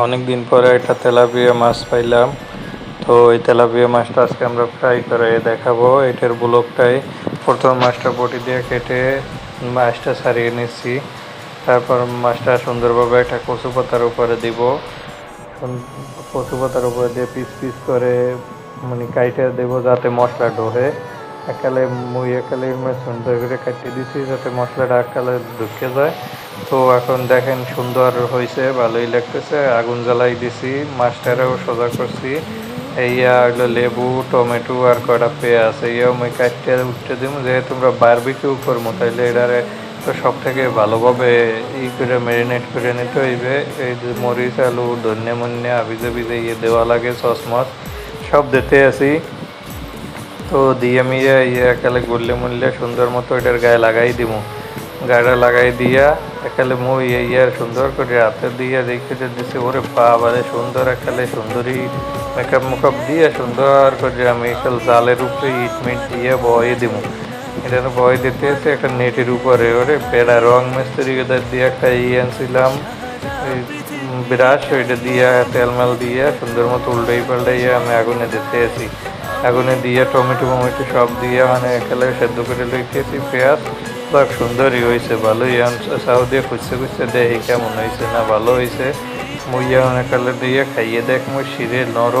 অনেক দিন পরে একটা তেলাপিয়া মাছ পাইলাম। তো এই তেলাপিয়া মাছটা আজকে আমরা ফ্রাই করে দেখাবো। এটার ব্লকটাই প্রথম মাছটা বটি দিয়ে কেটে মাছটা ছাড়িয়ে নিচ্ছি। তারপর মাছটা সুন্দরভাবে একটা কচু পাতার উপরে দিব। কচু পাতার উপরে দিয়ে পিস পিস করে মানে কাইটে দেবো যাতে মশলা ডোহে একালে মুই একালে সুন্দর করে কাটিয়ে দিছি যাতে মশলাটা একালে ঢুকে যায়। তো এখন দেখেন সুন্দর হয়েছে ভালোই লাগতেছে। আগুন জ্বালাই দিছি, মাছটারেও সোজা করছি। এইয়া হলো লেবু, টমেটো আর কটা পেঁয়াজ এইয়া মুই কাটতে উঠতে দিব। যে তোমরা বারবিকিউ করব, তাইলে এটারে তো সব থেকে ভালোভাবে ই করে ম্যারিনেট করে নিতে হইবে। এই যে মরিচ, আলু, ধনিয়া, মন্যা আবিজে বিজে ইয়ে দেওয়া লাগে, সস মস, সব দিতে আছি। তো দিয়ে মিয়ে ইয়ে একালে গুললে মুললে সুন্দর মতো এটার গায়ে লাগাই দিব। গায়েটা লাগাই দিয়া, একালে মুই ইয়ে ইয়ার সুন্দর করে হাতে দিয়া রেখে দিছে, ওরে বাবারে, সুন্দর একালে সুন্দরী মেকআপ মুকআপ দিয়ে সুন্দর করে আমি একাল জালের উপরে ইট মিট দিয়ে বয়ে দিব এটার বয় দিতে আছে একটা নেটের উপরে, ওরে পেড়া রং মিস্ত্রি ওদের দিয়ে একটা ইয়ে আনছিলাম ব্রাশ ওইটা দিয়া, তেল মেল দিয়ে সুন্দর মতো উল্টাই পাল্টাইয়ে আমি আগুনে দিতে আছি। আগুনে দিয়ে টমেটো টমেটো সব দিয়ে মানে একেলে সেদ্ধ করে লইতেছি পেঁয়াজ বাহ সুন্দরী হয়েছে ভালোই সাউদে খুঁজতে খুঁজতে দেখি কেমন হয়েছে না ভালো হয়েছে মুইয়া অনেক কালে দিয়ে খাইয়ে দেখ, মুই শিরে নরম।